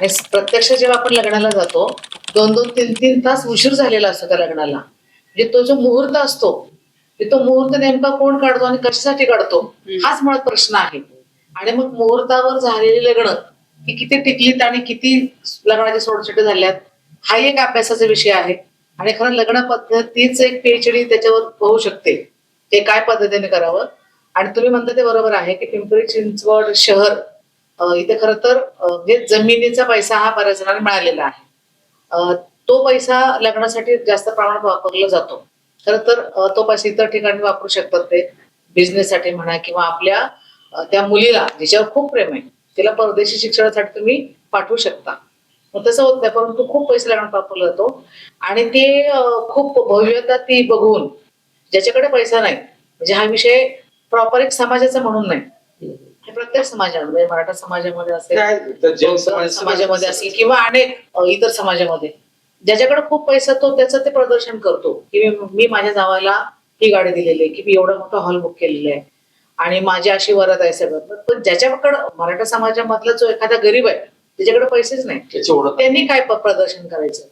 आणि प्रत्यक्ष जेव्हा आपण लग्नाला जातो दोन दोन तीन तीन तास उशीर झालेला असतो त्या लग्नाला. म्हणजे तो जो मुहूर्त असतो की तो मुहूर्त नेमका कोण काढतो आणि कशासाठी काढतो हाच मुळात प्रश्न आहे. आणि मग मुहूर्तावर झालेली लग्न ही किती टिकलीत आणि किती लग्नाचे सोडचिटे झाल्यात हा एक अभ्यासाचा विषय आहे. आणि खरं लग्न पद्धतीच एक पीएचडी त्याच्यावर होऊ शकते. ते काय पद्धतीने करावं? आणि तुम्ही म्हणता ते बरोबर आहे की पिंपरी चिंचवड शहर इथे खर तर म्हणजे जमिनीचा पैसा हा बऱ्याच जणांना मिळालेला आहे. तो पैसा लग्नासाठी जास्त प्रमाणात वापरला जातो. खरं तर तो पैसा इतर ठिकाणी वापरू शकतात ते. बिझनेससाठी म्हणा किंवा आपल्या त्या मुलीला जिच्यावर खूप प्रेम आहे तिला परदेशी शिक्षणासाठी तुम्ही पाठवू शकता. मग तसं होत नाही परंतु खूप पैसे लग्नात वापरला जातो. आणि ते खूप भव्यता ती बघून ज्याच्याकडे पैसा नाही म्हणजे हा विषय प्रॉपर एक समाजाचा म्हणून नाही. प्रत्येक समाजामध्ये मराठा समाजामध्ये असेल जैन समाजामध्ये असेल. किंवा अनेक इतर समाजामध्ये ज्याच्याकडे खूप पैसा तो त्याचं ते प्रदर्शन करतो की मी- माझ्या जावाला ही गाडी दिलेली आहे की मी एवढा मोठा हॉल बुक केलेला आहे आणि माझी अशी वरत आहे सगळं. पण ज्याच्याकडे मराठा समाजामधला जो एखादा गरीब आहे त्याच्याकडे पैसेच नाही. त्यांनी काय प्रदर्शन करायचं?